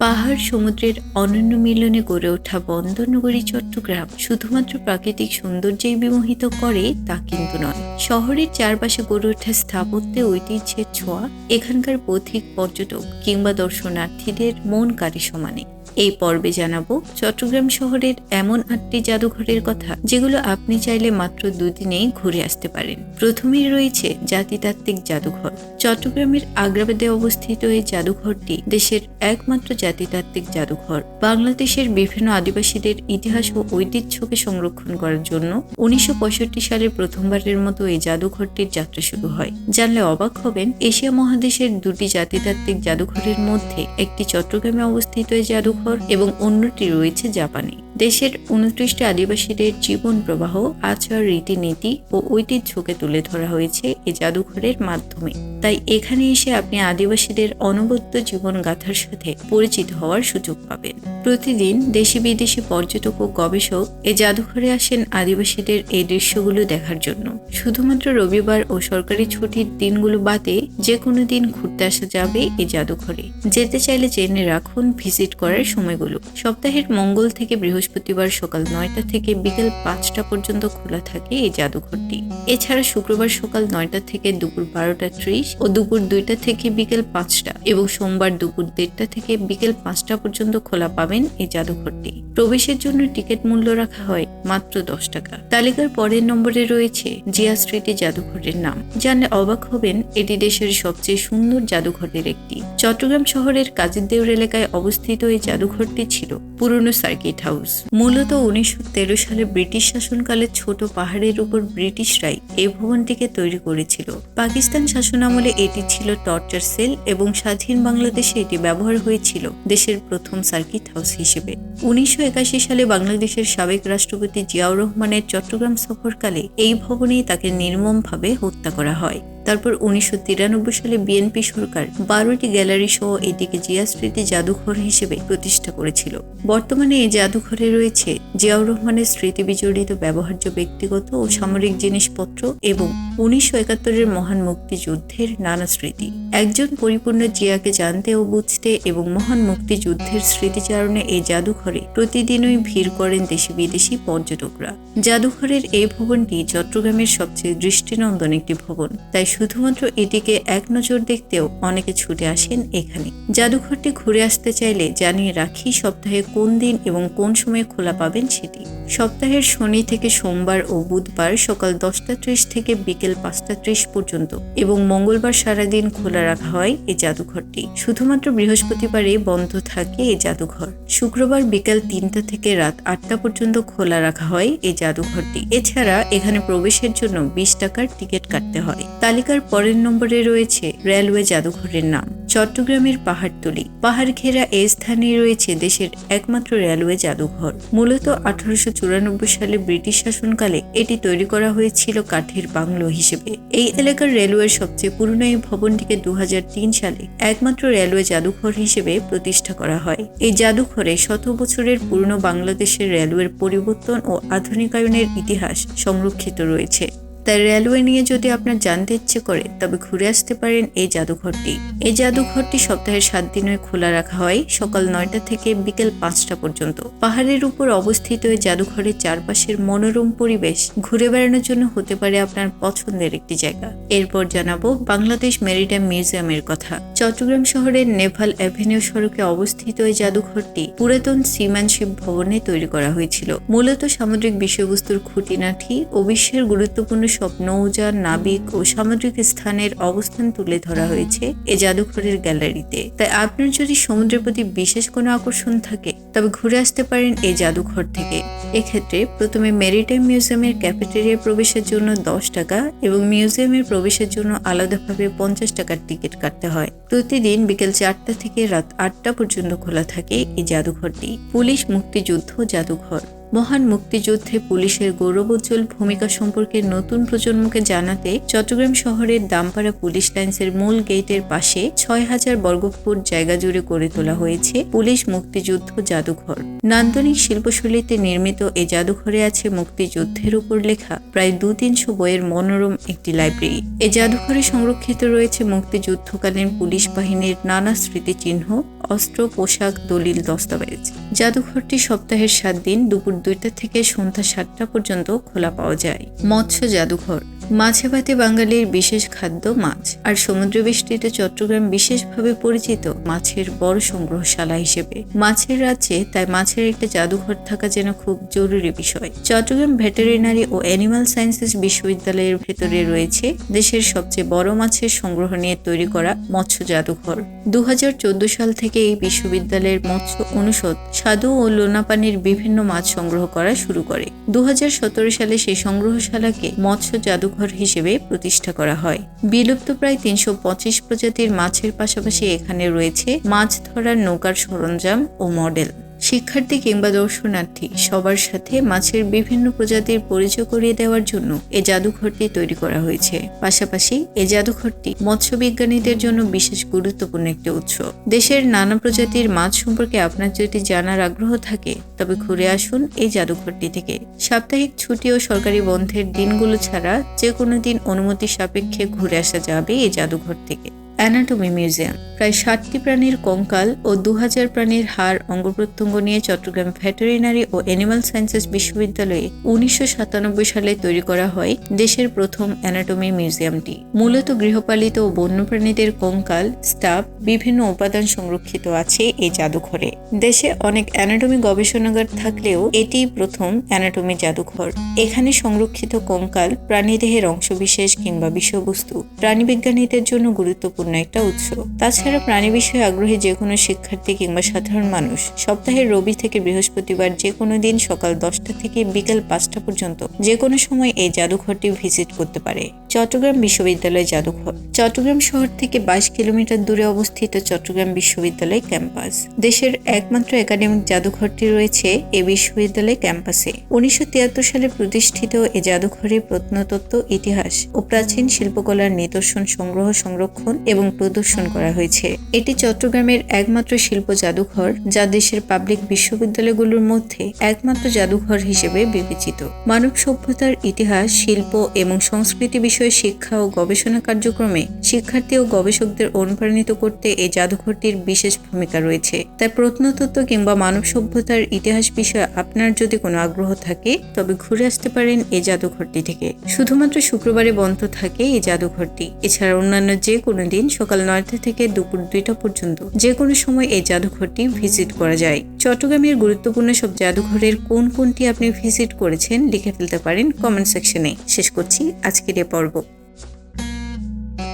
পাহাড় সমুদ্রের অনন্য মিলনে গড়ে ওঠা বন্দরনগরী, চট্টগ্রাম শুধুমাত্র প্রাকৃতিক সৌন্দর্যেই বিমোহিত করে তা কিন্তু নয়। শহরের চারপাশে গড়ে ওঠা স্থাপত্যে, ঐতিহ্যের ছোঁয়া, এখানকার পথিক পর্যটক কিংবা দর্শনার্থীদের মন কারি সমানে। এই পর্বে জানাব, চট্টগ্রাম শহরের এমন আটটি জাদুঘরের কথা, যেগুলো আপনি চাইলে মাত্র দুদিনেই ঘুরে আসতে পারেন। প্রথমেই রয়েছে জাতিতাত্ত্বিক জাদুঘর। চট্টগ্রামের আগ্রাবাদে অবস্থিত এই জাদুঘরটি দেশের একমাত্র জাতিতাত্ত্বিক জাদুঘর। বাংলাদেশের বিভিন্ন আদিবাসীদের ইতিহাস ও ঐতিহ্যকে সংরক্ষণ করার জন্য উনিশশো সালে প্রথমবারের মতো এই জাদুঘরটির যাত্রা শুরু হয়। জানলে অবাক হবেন, এশিয়া মহাদেশের দুটি জাতিতাত্ত্বিক জাদুঘরের মধ্যে একটি চট্টগ্রামে অবস্থিত এই জাদুঘর এবং অন্যটি রয়েছে জাপানে। দেশের উনত্রিশটি আদিবাসীদের জীবন প্রবাহ, আচার, রীতিনীতি ও ঐতিহ্যকে তুলে ধরা হয়েছে এই জাদুঘরের মাধ্যমে। তাই এখানে এসে আপনি আদিবাসীদের অনবদ্য জীবন গাথার সাথে পরিচিত হওয়ার সুযোগ পাবেন। প্রতিদিন দেশি বিদেশি পর্যটক ও গবেষক এই জাদুঘরে আসেন আদিবাসীদের এই দৃশ্যগুলো দেখার জন্য। শুধুমাত্র রবিবার ও সরকারি ছুটির দিনগুলো বাদে যে কোনো দিন ঘুরতে আসা যাবে এই জাদুঘরে। যেতে চাইলে জেনে রাখুন ভিজিট করার সময়গুলো। সপ্তাহের মঙ্গল থেকে বৃহস্পতিবার সকাল নয়টা থেকে বিকেল পাঁচটা পর্যন্ত খোলা থাকে এই জাদুঘরটি। এছাড়া শুক্রবার সকাল নয়টা থেকে দুপুর বারোটা ত্রিশ ও দুপুর দুইটা থেকে বিকেল পাঁচটা এবং সোমবার দুপুর দেড়টা থেকে বিকেল পাঁচটা পর্যন্ত খোলা পাবেন এই জাদুঘরটি। প্রবেশের জন্য টিকিট মূল্য রাখা হয় মাত্র দশ টাকা। তালিকার পরের নম্বরে রয়েছে জিয়া স্ট্রিটে জাদুঘরের নাম। জানলে অবাক হবেন, এটি দেশের সবচেয়ে সুন্দর জাদুঘরের একটি। চট্টগ্রাম শহরের কাজের দেউর এলাকায় অবস্থিত এই জাদুঘরটি ছিল পুরনো সার্কিট হাউস। মূলত উনিশশো তেরো সালে ব্রিটিশ শাসনকালে ছোট পাহাড়ের উপর ব্রিটিশরাই এই ভবনটিকে তৈরি করেছিল। পাকিস্তান শাসনামলে এটি ছিল টর্চার সেল এবং স্বাধীন বাংলাদেশে এটি ব্যবহার হয়েছিল দেশের প্রথম সার্কিট হাউস হিসেবে। উনিশশো একাশি সালে বাংলাদেশের সাবেক রাষ্ট্রপতি জিয়াউর রহমানের চট্টগ্রাম সফরকালে এই ভবনেই তাকে নির্মমভাবে হত্যা করা হয়। তারপর উনিশশো তিরানব্বই সালে বিএনপি সরকার বারোটি গ্যালারি সহ এটিকে জিয়া স্মৃতি জাদুঘর হিসেবে প্রতিষ্ঠা করেছিল। বর্তমানে এই জাদুঘরে রয়েছে জিয়াউর রহমানের স্মৃতি বিজড়িত ব্যবহার্য ব্যক্তিগত ও সামরিক জিনিসপত্র এবং উনিশশো একাত্তরের মহান মুক্তিযুদ্ধের নানা স্মৃতি। একজন পরিপূর্ণ জিয়াকে জানতে ও বুঝতে এবং মহান মুক্তিযুদ্ধের স্মৃতিচারণে এই জাদুঘরে প্রতিদিনই ভিড় করেন দেশি বিদেশি পর্যটকরা। জাদুঘরের এই ভবনটি চট্টগ্রামের সবচেয়ে দৃষ্টিনন্দন একটি ভবন। তাই শুধুমাত্র এটিকে এক নজর দেখতেও অনেকে ছুটে আসেন এখানে। জাদুঘরটি ঘুরে আসতে চাইলে জানিয়ে রাখি সপ্তাহে কোন দিন এবং কোন সময়ে খোলা পাবেন সেটি। সপ্তাহের শনি থেকে সোমবার ও বুধবার সকাল দশটা ত্রিশ থেকে বিকেল পাঁচটা ত্রিশ পর্যন্ত এবং মঙ্গলবার সারাদিন খোলা রাখা হয় এই জাদুঘরটি। শুধুমাত্র বৃহস্পতিবারে বন্ধ থাকে এই জাদুঘর। শুক্রবার বিকাল তিনটা থেকে রাত আটটা পর্যন্ত খোলা রাখা হয় এই জাদুঘরটি। এছাড়া এখানে প্রবেশের জন্য বিশ টাকার টিকিট কাটতে হয়। তালিকার পরের নম্বরে রয়েছে রেলওয়ে জাদুঘরের নাম। চট্টগ্রামের পাহাড়তলি। পাহাড় ঘেরা এই স্থানে রয়েছে দেশের একমাত্র রেলওয়ে জাদুঘর। মূলত আঠারোশো চুরানব্বই সালে ব্রিটিশ শাসনকালে এটি তৈরি করা হয়েছিল কাঠের বাংলো হিসেবে। এই এলাকার রেলওয়ের সবচেয়ে পুরনো এই ভবনটিকে দু হাজার তিন সালে একমাত্র রেলওয়ে জাদুঘর হিসেবে প্রতিষ্ঠা করা হয়। এই জাদুঘরে শত বছরের পুরনো বাংলাদেশের রেলওয়ের পরিবর্তন ও আধুনিকায়নের ইতিহাস সংরক্ষিত রয়েছে। তাই রেলওয়ে নিয়ে যদি আপনার জানতে ইচ্ছে করে, তবে ঘুরে আসতে পারেন এই জাদুঘরটি। এই জাদুঘরটি সপ্তাহের সাত দিনে খোলা রাখা হয়, সকাল নয়টা থেকে বিকেল পাঁচটা পর্যন্ত। পাহাড়ের উপর অবস্থিত এই জাদুঘরের চারপাশের মনোরম পরিবেশ ঘুরে বেড়ানোর জন্য হতে পারে আপনার পছন্দের একটি জায়গা। এরপর জানাব বাংলাদেশ মেরিটাইম মিউজিয়ামের কথা। চট্টগ্রাম শহরের নেভাল অ্যাভিনিউ সড়কে অবস্থিত এই জাদুঘরটি পুরাতন সিম্যানশিপ ভবনে তৈরি করা হয়েছিল। মূলত সামুদ্রিক বিষয়বস্তুর খুঁটিনাটি ও বিশ্বের গুরুত্বপূর্ণ সব নৌযান নাবিক ও সামুদ্রিক স্থানের অবস্থান তুলে ধরা হয়েছে এ জাদুঘরের গ্যালারিতে। তাই আপনার যদি সমুদ্রের প্রতি বিশেষ কোনো আকর্ষণ থাকে, তবে ঘুরে আসতে পারেন এই জাদুঘর থেকে। এক্ষেত্রে প্রথমে মেরিটাইম মিউজিয়ামের ক্যাফেটেরিয়া প্রবেশের জন্য দশ টাকা এবং মিউজিয়ামের প্রবেশের জন্য আলাদাভাবে পঞ্চাশ টাকার টিকিট কাটতে হয়। প্রতিদিন বিকেল চারটা থেকে রাত আটটা পর্যন্ত খোলা থাকে এই জাদুঘরটি। পুলিশ মুক্তিযুদ্ধ জাদুঘর। মহান মুক্তিযুদ্ধে পুলিশের গৌরবোজ্জ্বল ভূমিকা সম্পর্কে নতুন প্রজন্মকে জানাতে চট্টগ্রাম শহরের দামপাড়া পুলিশ লাইন্সের মূল গেটের পাশে ছয় হাজার বর্গফুট জায়গা জুড়ে গড়ে তোলা হয়েছে পুলিশ মুক্তিযুদ্ধ জাদুঘর। নান্দনিক শিল্পশৈলীতে নির্মিত এই জাদুঘরে আছে মুক্তিযুদ্ধের উপর লেখা প্রায় দু তিনশো বইয়ের মনোরম একটি লাইব্রেরি। এই জাদুঘরে সংরক্ষিত রয়েছে মুক্তিযুদ্ধকালীন পুলিশ বাহিনীর নানা স্মৃতিচিহ্ন অস্ত্র, পোশাক, দলিল দস্তাবেজ। জাদুঘরটি সপ্তাহের সাত দিন দুপুর দুইটা থেকে সন্ধ্যা সাতটা পর্যন্ত খোলা পাওয়া যায়। মৎস্য জাদুঘর। মাছে ভাতে বাঙালির বিশেষ খাদ্য মাছ। আর সমুদ্র বেষ্টিত চট্টগ্রাম বিশেষভাবে পরিচিত মাছের বড় সংগ্রহশালা হিসেবে। মাছের রাজ্যে তাই মাছের একটা জাদুঘর থাকা যেন খুব জরুরি বিষয়। চট্টগ্রাম ভেটেরিনারি ও অ্যানিমাল সায়েন্সেস বিশ্ববিদ্যালয়ের ভেতরে রয়েছে দেশের সবচেয়ে বড় মাছের সংগ্রহ নিয়ে তৈরি করা মৎস্য জাদুঘর। দু হাজার চোদ্দ সাল থেকে এই বিশ্ববিদ্যালয়ের মৎস্য অনুষদ স্বাদু ও লোনাপানির বিভিন্ন মাছ সংগ্রহ করা শুরু করে। দু হাজার সতেরো সালে সেই সংগ্রহশালাকে মৎস্য জাদুঘর হিসেবে প্রতিষ্ঠা করা হয়। বিলুপ্ত প্রায় তিনশো পঁচিশ প্রজাতির মাছের পাশাপাশি এখানে রয়েছে মাছ ধরার নৌকার সরঞ্জাম ও মডেল। শিক্ষার্থী কিংবা দর্শনার্থী সবার সাথে মাছের বিভিন্ন প্রজাতির পরিচয় করিয়ে দেওয়ার জন্য এ জাদুঘরটি তৈরি করা হয়েছে। পাশাপাশি এ জাদুঘরটি মৎস্য বিজ্ঞানীদের জন্য বিশেষ গুরুত্বপূর্ণ একটি উৎস। দেশের নানা প্রজাতির মাছ সম্পর্কে আপনার যদি জানার আগ্রহ থাকে, তবে ঘুরে আসুন এই জাদুঘরটি থেকে। সাপ্তাহিক ছুটি ও সরকারি বন্ধের দিনগুলো ছাড়া যে কোনো দিন অনুমতি সাপেক্ষে ঘুরে আসা যাবে এই জাদুঘর থেকে। Anatomy museum. প্রায় ষাটটি প্রাণীর কঙ্কাল ও দু হাজার প্রাণীর হাড় অঙ্গ প্রত্যঙ্গ নিয়ে চট্টগ্রাম ভেটেরিনারি ও অ্যানিমাল সায়েন্সেস বিশ্ববিদ্যালয়ে উনিশশো সাতানব্বই সালে তৈরি করা হয় দেশের প্রথম অ্যানাটমি মিউজিয়ামটি। মূলত গৃহপালিত ও বন্যপ্রাণীদের কঙ্কাল স্টাফ বিভিন্ন উপাদান সংরক্ষিত আছে এই জাদুঘরে। দেশে অনেক অ্যানাটমি গবেষণাগার থাকলেও এটি প্রথম অ্যানাটমি জাদুঘর। এখানে সংরক্ষিত কঙ্কাল প্রাণীদেহের অংশবিশেষ কিংবা বিষয়বস্তু প্রাণীবিজ্ঞানীদের জন্য গুরুত্বপূর্ণ একটা উৎস। তাছাড়া প্রাণী বিষয়ে আগ্রহী যে কোনো শিক্ষার্থী কিংবা সাধারণ মানুষ সপ্তাহের রবি থেকে বৃহস্পতিবার যে কোনো দিন সকাল দশটা থেকে বিকেল পাঁচটা পর্যন্ত যে কোনো সময় এই জাদুঘরটি ভিজিট করতে পারে। চট্টগ্রাম বিশ্ববিদ্যালয় জাদুঘর। চট্টগ্রাম শহর থেকে বাইশ কিলোমিটার দূরে অবস্থিত চট্টগ্রাম বিশ্ববিদ্যালয় ক্যাম্পাস। দেশের একমাত্র একাডেমিক জাদুঘরটি রয়েছে এ বিশ্ববিদ্যালয় ক্যাম্পাসে। উনিশশো তিয়াত্তর সালে প্রতিষ্ঠিত এ জাদুঘরে প্রত্নতত্ত্ব, ইতিহাস ও প্রাচীন শিল্পকলার নিদর্শন, সংগ্রহ, সংরক্ষণ এবং প্রদর্শন করা হয়েছে। এটি চট্টগ্রামের একমাত্র শিল্প জাদুঘর যা দেশের পাবলিক বিশ্ববিদ্যালয়গুলোর মধ্যে একমাত্র জাদুঘর হিসেবে বিবেচিত। মানব সভ্যতার ইতিহাস, শিল্প এবং সংস্কৃতি বিষয়ে শিক্ষা ও গবেষণা কার্যক্রমে শিক্ষার্থী ও গবেষকদের অনুপ্রাণিত করতে এই জাদুঘরটির বিশেষ ভূমিকা রয়েছে। তাই প্রত্নতত্ত্ব কিংবা মানব সভ্যতার ইতিহাস বিষয়ে আপনার যদি কোনো আগ্রহ থাকে, তবে ঘুরে আসতে পারেন এই জাদুঘরটি থেকে। শুধুমাত্র শুক্রবারে বন্ধ থাকে এই জাদুঘরটি। এছাড়া অন্যান্য যে কোনো দিন সকাল নয়টা থেকে দুপুর দুইটা পর্যন্ত যে কোনো সময় এই জাদুঘরটি ভিজিট করা যায়। চট্টগ্রামের গুরুত্বপূর্ণ সব জাদুঘরের কোন কোনটি আপনি ভিজিট করেছেন লিখে ফেলতে পারেন কমেন্ট সেকশনে শেষ করছি আজকের এ পর্ব।